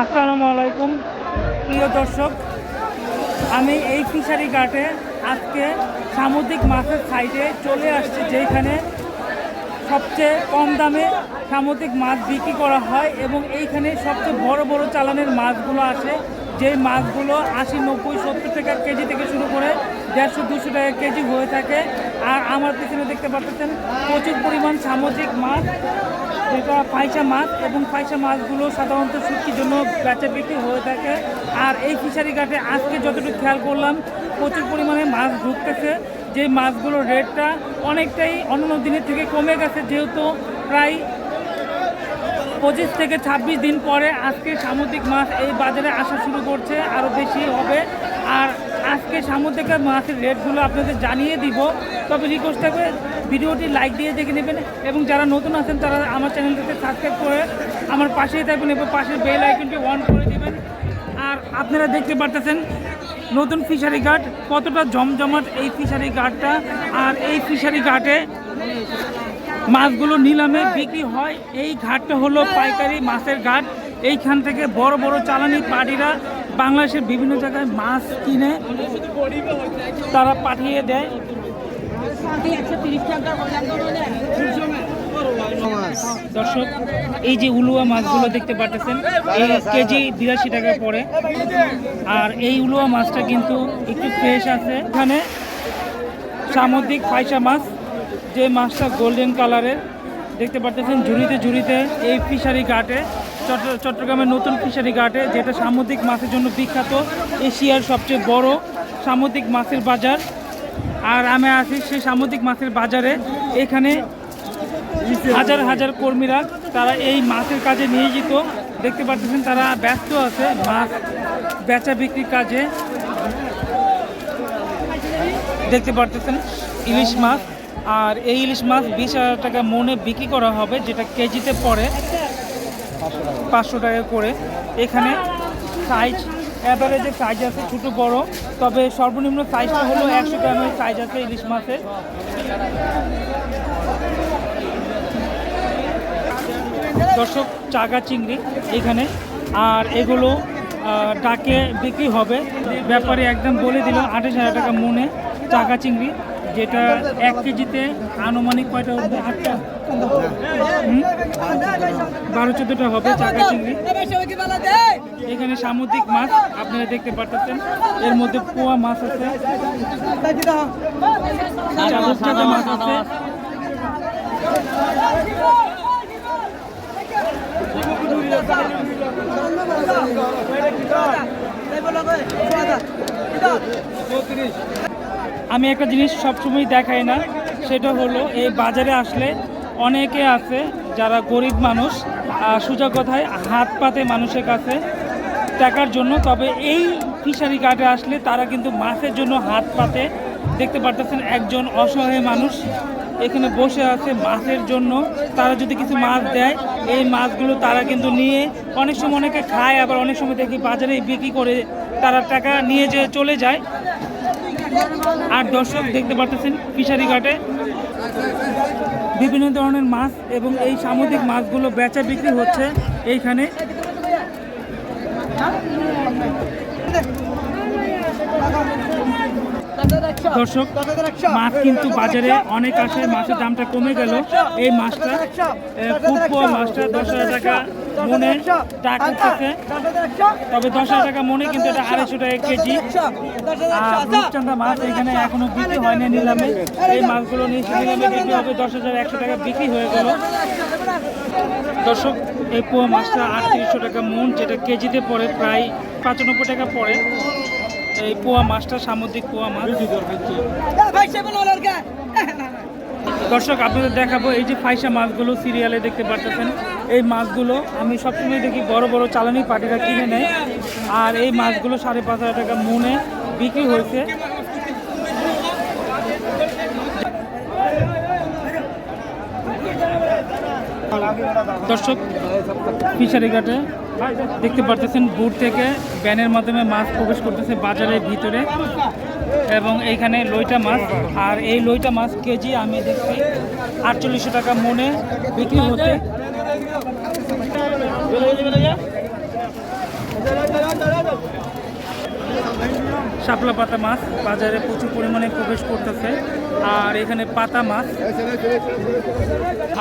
আসসালামু আলাইকুম। প্রিয় দর্শক, আমি এই ফিশারি ঘাটে আজকে সামুদ্রিক মাছের সাইডে চলে আসছি, যেখানে সবচেয়ে কম দামে সামুদ্রিক মাছ বিক্রি করা হয় এবং এইখানে সবচেয়ে বড় বড় চালানের মাছগুলো আসে। যেই মাছগুলো আশি, নব্বই, সত্তর টাকা কেজি থেকে শুরু করে দেড়শো, দুশো টাকা কেজি হয়ে থাকে। আর আমার পিছনে দেখতে পাচ্ছেন প্রচুর পরিমাণ সামুদ্রিক মাছ। যেটা পাইসা মাছ এবং পাইসা মাছগুলো সাধারণত শুটকির জন্য বেচা বিক্রি হয়ে থাকে। আর এই ফিশারি ঘাটে আজকে যতটুকু খেয়াল করলাম, প্রচুর পরিমাণে মাছ ঢুকতেছে। যে মাছগুলোর রেটটা অনেকটাই অন্যান্য দিনের থেকে কমে গেছে, যেহেতু প্রায় পঁচিশ থেকে ছাব্বিশ দিন পরে আজকে সামুদ্রিক মাছ এই বাজারে আসা শুরু করছে, আরও বেশি হবে। আর আজকে সামুদ্রিক মাছের রেটগুলো আপনাদের জানিয়ে দিব। তবে রিকোয়েস্ট থাকবে ভিডিওটি লাইক দিয়ে দেখে নেবেন এবং যারা নতুন আছেন তারা আমার চ্যানেলটিতে সাবস্ক্রাইব করে আমার পাশেই থাকবেন এবং পাশের বেল আইকনটি অন করে দেবেন। আর আপনারা দেখতে পারতেছেন নতুন ফিশারি ঘাট কতটা জমজমাট এই ফিশারি ঘাটটা আর এই ফিশারি ঘাটে মাছগুলো নিলামে বিক্রি হয়। এই ঘাটটা হলো পাইকারি মাছের ঘাট। এইখান থেকে বড় বড় চালানি পার্টিরা বাংলাদেশের বিভিন্ন জায়গায় মাছ কিনে তারা পাঠিয়ে দেয়। দর্শক, এই যে উলুয়া মাছগুলো দেখতে পাচ্ছেন এই কেজি বিরাশি টাকা পড়ে। আর এই উলুয়া মাছটা কিন্তু একটু ফ্রেশ আছে। এখানে সামুদ্রিক পাইসা মাছ, যে মাছটা গোল্ডেন কালারের দেখতে পাচ্ছেন ঝুড়িতে ঝুড়িতে এই ফিশারি ঘাটে, চট্ট- চট্টগ্রামের নতুন ফিশারি ঘাটে, যেটা সামুদ্রিক মাছের জন্য বিখ্যাত, এশিয়ার সবচেয়ে বড় সামুদ্রিক মাছের বাজার। আর আমি আছি সেই সামুদ্রিক মাছের বাজারে। এখানে হাজার হাজার কর্মীরা, তারা এই মাছের কাজে নিয়োজিত। দেখতে পাচ্ছেন তারা ব্যস্ত আছে মাছ বেচা বিক্রির কাজে। দেখতে পারতেছেন ইলিশ মাছ। আর এই ইলিশ মাছ বিশ হাজার টাকা মনে বিক্রি করা হবে, যেটা কেজিতে পড়ে পাঁচশো টাকা করে। এখানে সাইজ অ্যাভারেজে সাইজ আছে ছোটো বড়ো, তবে সর্বনিম্ন সাইজটা হলো একশো গ্রামের সাইজ আছে ইলিশ মাছের। দর্শক চাকা চিংড়ি এখানে, আর এগুলো ডাকে বিক্রি হবে। ব্যাপারে একদম বলে দিল, আঠাশ হাজার টাকা মনে চাকা চিংড়ি। যেটা এক কেজিতে আনুমানিক কয়টা উঠবে আটটা। বারো, চোদ্দোটা হবে চাকা চিংড়ি। এখানে সামুদ্রিক মাছ, আপনারা দেখতে পাচ্ছেন এর মধ্যে পোয়া মাছ আছে। মাছ আছে। আমি একটা জিনিস সবসময় দেখাই না, সেটা হলো এই বাজারে আসলে অনেকে আছে যারা গরিব মানুষ সোজা কথায় হাত পাতে মানুষের কাছে টাকার জন্য, তবে এই ফিশারি ঘাটে আসলে তারা কিন্তু মাছের জন্য হাত পাতে। দেখতে পারতেছেন একজন অসহায় মানুষ এখানে বসে আছে মাছের জন্য। তারা যদি কিছু মাছ দেয়, এই মাছগুলো তারা কিন্তু নিয়ে অনেক সময় অনেকে খায়, আবার অনেক সময় দেখি বাজারে বিক্রি করে তারা টাকা নিয়ে যে চলে যায়। আর দর্শক দেখতে পাচ্ছেন ফিশারি ঘাটে। বিভিন্ন ধরনের মাছ এবং এই সামুদ্রিক মাছগুলো বেচা বিক্রি হচ্ছে এইখানে। দর্শক মাছ কিন্তু বাজারে অনেক আসে মাছের দামটা কমে গেল। এই মাছটা ফুটবল মাছটা দশ হাজার টাকা মনে টাকা করতেছে তবে দশ হাজার টাকা মনে কিন্তু এটা আড়াইশো টাকা কেজি। আর রূপচান্দা মাছ এখানে এখনও বিক্রি হয়নি নিলামে। এই মাছগুলো নিয়ে নিলামে বিক্রি হবে দশ হাজার একশো টাকা বিক্রি হয়ে গেল। দর্শক এই পোয়া মাছটা আটত্রিশশো টাকা মন যেটা কেজিতে পড়ে প্রায় পঁচানব্বই টাকা পড়ে। এই পোয়া মাছটা, সামুদ্রিক পোয়া মাছ। দর্শক, আপনাদের দেখাবো এই যে ফাইসা মাছগুলো সিরিয়ালে দেখতে পাচ্ছেন এই মাছগুলো আমি সবসময় দেখি বড় বড় চালানি পার্টিরা কিনে নেয়। আর এই মাছগুলো সাড়ে পাঁচ হাজার টাকা মনে বিক্রি হয়েছে। দর্শক, ফিশারি ঘাটে দেখতে পারতেছেন বুট থেকে ব্যানের মাধ্যমে মাছ প্রবেশ করতেছে বাজারের ভিতরে এবং এইখানে লইটা মাছ। আর এই লইটা মাছ কেজি আমি দেখছি আটচল্লিশশো টাকা মনে বিক্রি হচ্ছে। শাপলা পাতা মাছ বাজারে প্রচুর পরিমাণে প্রবেশ করতেছে। আর এখানে পাতা মাছ।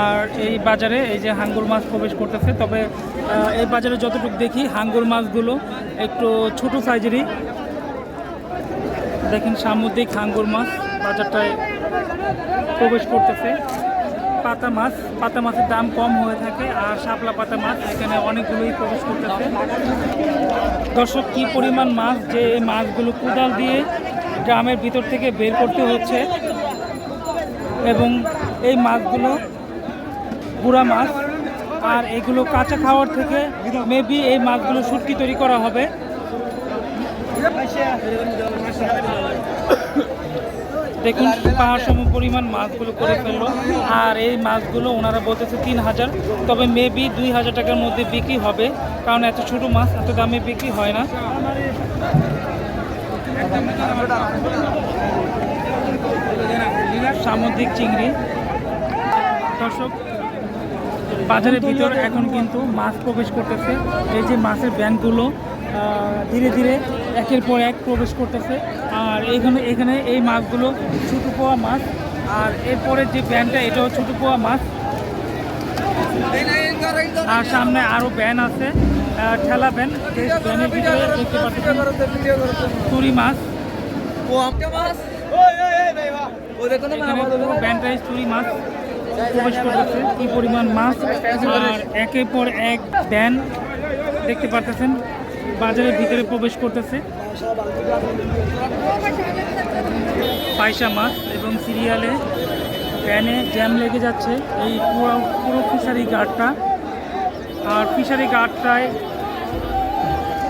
আর এই বাজারে এই যে হাঙ্গুর মাছ প্রবেশ করতেছে। তবে এই বাজারে যতটুকু দেখি হাঙ্গুর মাছগুলো একটু ছোট সাইজেরই। দেখেন সামুদ্রিক হাঙ্গুর মাছ বাজারটায় প্রবেশ করতেছে। পাতা মাছ, পাতা মাছের দাম কম হয়ে থাকে আর শাপলা পাতা মাছ এখানে অনেকগুলোই প্রবেশ করতেছে। দর্শক, কি পরিমাণ মাছ যে এই মাছগুলো কোদাল দিয়ে গ্রামের ভিতর থেকে বের করতে হচ্ছে এবং এই মাছগুলো গুড়া মাছ আর এগুলো কাঁচা খাওয়ার থেকে মেবি এই মাছগুলো শুটকি তৈরি করা হবে। দেখুন পাহাড় সম পরিমাণ মাছগুলো করে ফেলল। আর এই মাছগুলো ওনারা বলতেছে তিন হাজার, তবে মেবি দুই হাজার টাকার মধ্যে বিক্রি হবে, কারণ এত ছোট মাছ, এত দামে বিক্রি হয় না। সামুদ্রিক চিংড়ি। দর্শক, বাজারের ভিতর এখন কিন্তু মাছ প্রবেশ করতেছে। এই যে মাছের ব্যান্ডগুলো ধীরে ধীরে একের পর এক প্রবেশ করতেছে। আর এখানে এখানে এই মাছগুলো ছোটো পোয়া মাছ। আর এরপরে যে ব্যান্ডটা এটাও ছোটো পোয়া মাছ। আর সামনে আরও ব্যান আছে ঠেলা ব্যান। ব্যানের ভিতরে দেখতে পাচ্ছেন তুরি মাছ। ব্যান্ডাইজ চুরি মাছ। প্রবেশ করতেছে, কি পরিমাণ মাছ। আর একের পর এক ব্যান। দেখতে পারতেছেন বাজারের ভিতরে প্রবেশ করতেছে। পায়সা মাছ এবং সিরিয়ালে ব্যানে জ্যাম লেগে যাচ্ছে। এই পুরো পুরো ফিশারি ঘাটটা আর ফিশারি ঘাটটায়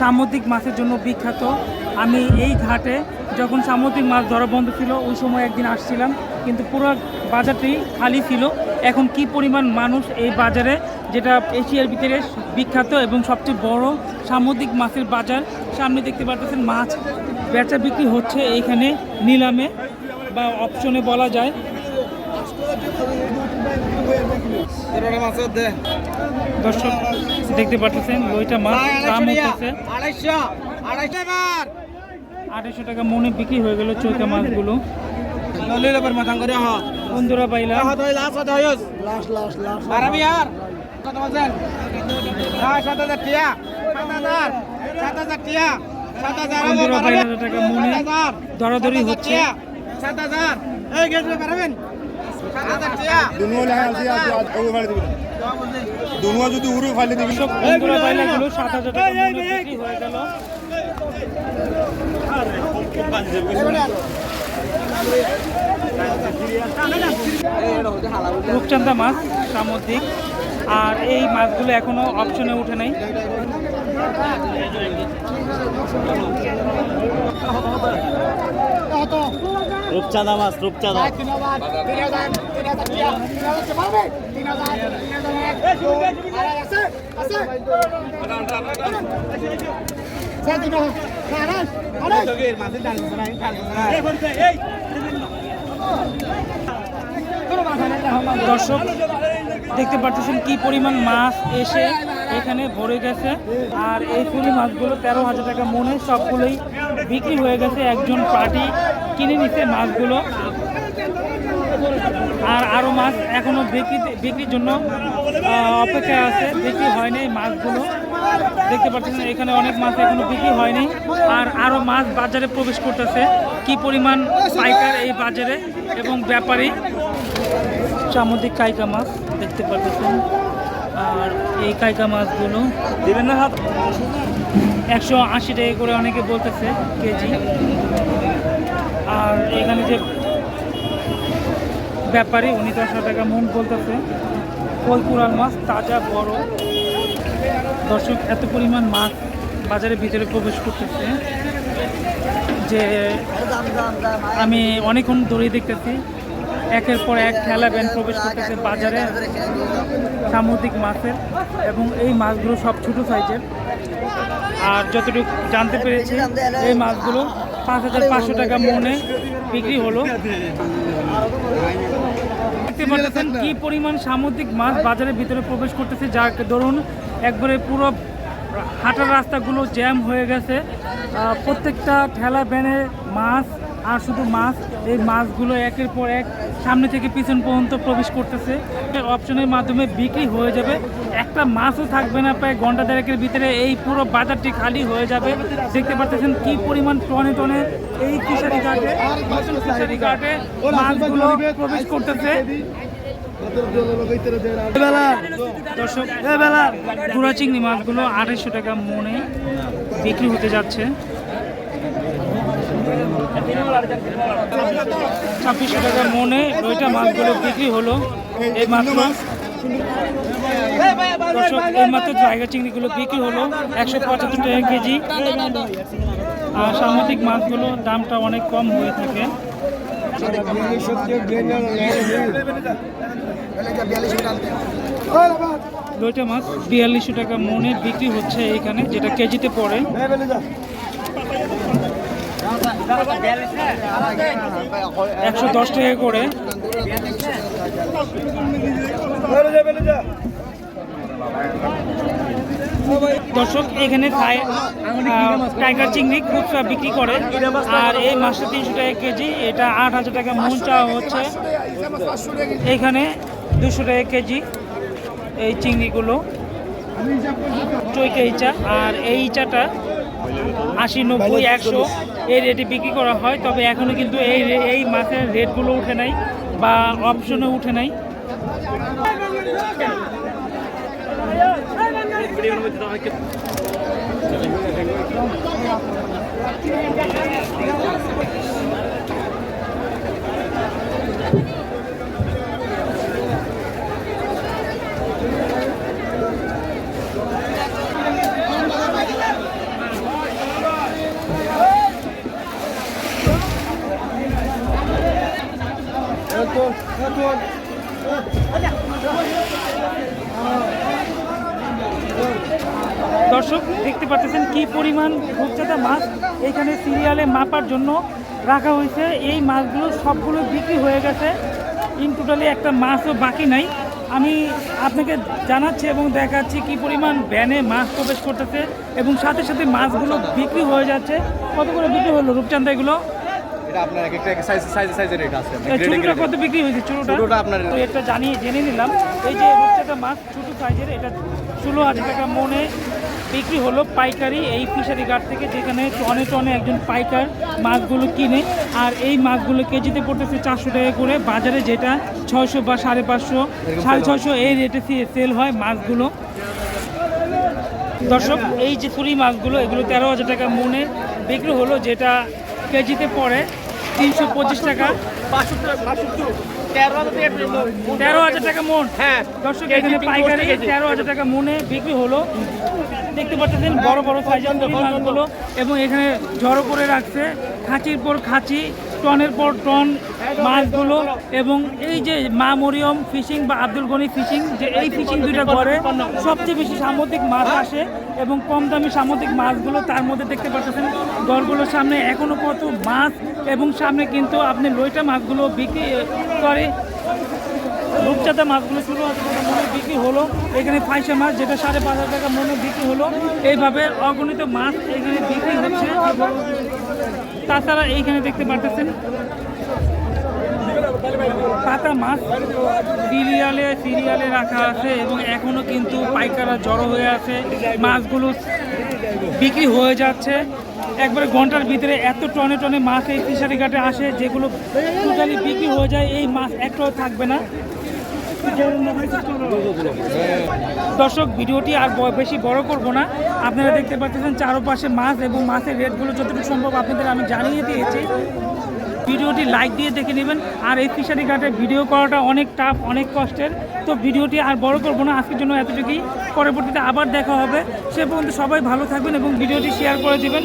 সামুদ্রিক মাছের জন্য বিখ্যাত। আমি এই ঘাটে যখন সামুদ্রিক মাছ ধরা বন্ধ ছিল, ওই সময় একদিন আসছিলাম। কিন্তু পুরো বাজারটি খালি ছিল। এখন কি পরিমাণ মানুষ এই বাজারে, যেটা এশিয়ার ভিতরে বিখ্যাত এবং সবচেয়ে বড় সামুদ্রিক মাছের বাজার। সামনে দেখতে পাচ্ছেন মাছ বেচা বিক্রি হচ্ছে এইখানে নিলামে বা অপশনে বলা যায়। দর্শক, দেখতে পাচ্ছেন লইটা মাছ দাম হচ্ছে আড়াইশো টাকা মনে বিক্রি হয়ে গেল চৈকা মাছগুলো। বন্ধুরা পাইলাম হ্যাঁ বাইশ হাজার টাকা মনে দরাদরি হচ্ছে সাত হাজার এই গেট পারবেন দুনুয়া ফালে দিবি দুনুয়া যদি উড়ে ফালে দিবি সব বন্ধুরা পাইলাগুলো সাত হাজার টাকা হয়ে গেল রূপচান্দা মাছ সামুদ্রিক আর এই মাছগুলো এখনও অপশনে উঠে নাই রূপচাঁদা মাছ রূপচাঁদা। দর্শক দেখতে পাচ্ছেন কি পরিমাণ মাছ এসে এখানে ভরে গেছে। আর এই ফুলি মাছগুলো তেরো হাজার টাকা মনে সবগুলোই বিক্রি হয়ে গেছে। একজন পার্টি কিনে নিচ্ছে মাছগুলো। আর আরও মাছ এখনও বিক্রি বিক্রির জন্য আহ, অপেক্ষায় আছে। বিক্রি হয়নি মাছগুলো। দেখতে পাচ্ছেন এখানে অনেক মাছ এখনও বিক্রি হয়নি। আর আরও মাছ বাজারে প্রবেশ করতেছে। কি পরিমাণ পাইকার এই বাজারে এবং ব্যাপারী? সামুদ্রিক কাইকা মাছ দেখতে পাচ্ছেন। আর এই কাইকা মাছগুলো দিবেন না হাত? একশো আশি টাকা করে অনেকে বলতেছে কেজি। আর এখানে যে ব্যাপারী, উনি দশ টাকা মন বলতেছে। কই কুড়াল মাছ? তাজা, বড়। দর্শক, এত পরিমাণ মাছ বাজারের ভিতরে প্রবেশ করতেছে যে আমি অনেকক্ষণ ধরেই দেখতেছি একের পর এক ঠেলা ব্যান প্রবেশ করতেছে বাজারে সামুদ্রিক মাছের এবং এই মাছগুলো সব ছোটো সাইজের। আর যতটুকু জানতে পেরেছি, এই মাছগুলো পাঁচ হাজার পাঁচশো টাকা মনে বিক্রি হলো। দেখতে পাচ্ছেন কি পরিমাণ সামুদ্রিক মাছ বাজারের ভিতরে প্রবেশ করতেছে। যার ধরুন একবারে পুরো হাঁটার রাস্তাগুলো জ্যাম হয়ে গেছে। প্রত্যেকটা ঠেলা ব্যানে মাছ আর শুধু মাছ, এই মাছগুলো একের পর এক সামনে থেকে পিছন পর্যন্ত প্রবেশ করতেছে। অপশনের মাধ্যমে বিক্রি হয়ে যাবে। একটা মাছও থাকবে না, প্রায় ঘণ্টা দেড়েকের ভিতরে এই পুরো বাজারটি খালি হয়ে যাবে। দেখতে পাচ্ছেন কি পরিমাণ টনে টনে এই ফিশারি নতুন ফিশারি ঘাটে মাছগুলো প্রবেশ করতেছে। দর্শক গুড়া চিংড়ি মাছগুলো আড়াইশো টাকা মনে বিক্রি হতে যাচ্ছে। ছাব্বিশশো টাকা মনে ওইটা মাছগুলো বিক্রি হলো এই মাত্র দর্শক জায়গা চিংড়িগুলো বিক্রি হলো একশো পঁচাত্তর টাকা কেজি। আর সামুদ্রিক মাছগুলো দামটা অনেক কম হয়ে থাকে। লইটা মাছ বিয়াল্লিশশো টাকা মনে বিক্রি হচ্ছে এখানে, যেটা কেজিতে পড়ে। একশো দশ টাকা করে। দর্শক, এখানে টাইগার চিংড়ি খুচরা বিক্রি করে। আর এই মাছটা তিনশো টাকা কেজি, এটা আট হাজার টাকা মন চাওয়া হচ্ছে। এখানে দুশো টাকা কেজি এই চিংড়িগুলো। চৈকা ইচা আর এই ইচাটা আশি, নব্বই, একশো এই রেটে বিক্রি করা হয়, তবে এখনও কিন্তু এই এই মাছের রেটগুলো উঠে নাই বা অপশনও উঠে নাই। দর্শক দেখতে পাচ্ছেন কি পরিমাণ রূপচাঁদা মাছ এখানে সিরিয়ালে মাপার জন্য রাখা হয়েছে। এই মাছগুলো সবগুলো বিক্রি হয়ে গেছে। ইন টোটালি একটা মাছও বাকি নাই। আমি আপনাকে জানাচ্ছি এবং দেখাচ্ছি কি পরিমাণ ভ্যানে মাছ প্রবেশ করতেছে এবং সাথে সাথে মাছগুলো বিক্রি হয়ে যাচ্ছে। কত করে বিক্রি হলো রূপচাঁদা এগুলো? এটা আপনার এক একটা সাইজ সাইজ সাইজের রেট আছে। এই কত বিক্রি হয়েছে? ছোটোটা? ছোটোটা আপনার- তো এটা জানিয়ে জেনে নিলাম। এই যে মাছ ছোটো সাইজের এটা ষোলো হাজার টাকা মনে বিক্রি হলো পাইকারি এই ফিশারি ঘাট থেকে যেখানে টনে টনে একজন পাইকার মাছগুলো কিনে আর এই মাছগুলো কেজিতে পড়তেছে চারশো টাকা করে। বাজারে যেটা ছয়শো বা সাড়ে পাঁচশো সাড়ে ছয়শো এই রেটে সেল হয় মাছগুলো। দর্শক এই যে তুরি মাছগুলো এগুলো তেরো হাজার টাকা মনে বিক্রি হলো যেটা কেজিতে পড়ে। তিনশো পঁচিশ টাকা। তেরো হাজার টাকা মন। হ্যাঁ। দর্শক এখানে পাইকারি তেরো হাজার টাকা মনে বিক্রি হলো। দেখতে পাচ্ছেন বড় বড় সাইজের মাছগুলো। এবং এখানে জড়ো করে রাখছে খাঁচির পর খাঁচি। টনের পর টন মাছগুলো এবং এই যে মা মরিয়ম ফিশিং বা আব্দুল গনি ফিশিং, যে এই ফিশিং দুইটা ঘরে সবচেয়ে বেশি সামুদ্রিক মাছ আসে এবং কম দামি সামুদ্রিক মাছগুলো তার মধ্যে দেখতে পাচ্ছেন। দরগুলোর সামনে এখনও কত মাছ এবং সামনে কিন্তু আপনি লইটা মাছগুলো বিক্রি করে রূপচাঁদা মাছগুলো টাকা মনে বিক্রি হলো। এখানে ফাইসা মাছ, যেটা সাড়ে পাঁচ হাজার টাকা মনে বিক্রি হলো। এইভাবে অগণিত মাছ এখানে বিক্রি হচ্ছে। তাছাড়া এইখানে দেখতে পারতেছেন, পাতা মাছ সিরিয়ালে সিরিয়ালে রাখা আছে এবং এখনও কিন্তু পাইকাররা জড়ো হয়ে আছে। মাছগুলো বিক্রি হয়ে যাচ্ছে। একবারে ঘণ্টার ভিতরে এত টনে টনে মাছ এই ফিশারি ঘাটে আসে, যেগুলো টোটালি বিক্রি হয়ে যায়, এই মাছ একটাও থাকবে না। দর্শক, ভিডিওটি আর বেশি বড় করব না। আপনারা দেখতে পাচ্ছেন চারোপাশে মাছ এবং মাছের রেটগুলো যতটুকু সম্ভব আপনাদের আমি জানিয়ে দিয়েছি। ভিডিওটি লাইক দিয়ে দেখে নেবেন। আর এই ফিশারি ঘাটে ভিডিও করাটা অনেক টাফ অনেক কষ্টের। তো ভিডিওটি আর বড় করব না। আজকের জন্য এতটুকুই। পরবর্তীতে আবার দেখা হবে। সে পর্যন্ত সবাই ভালো থাকবেন এবং ভিডিওটি শেয়ার করে দেবেন।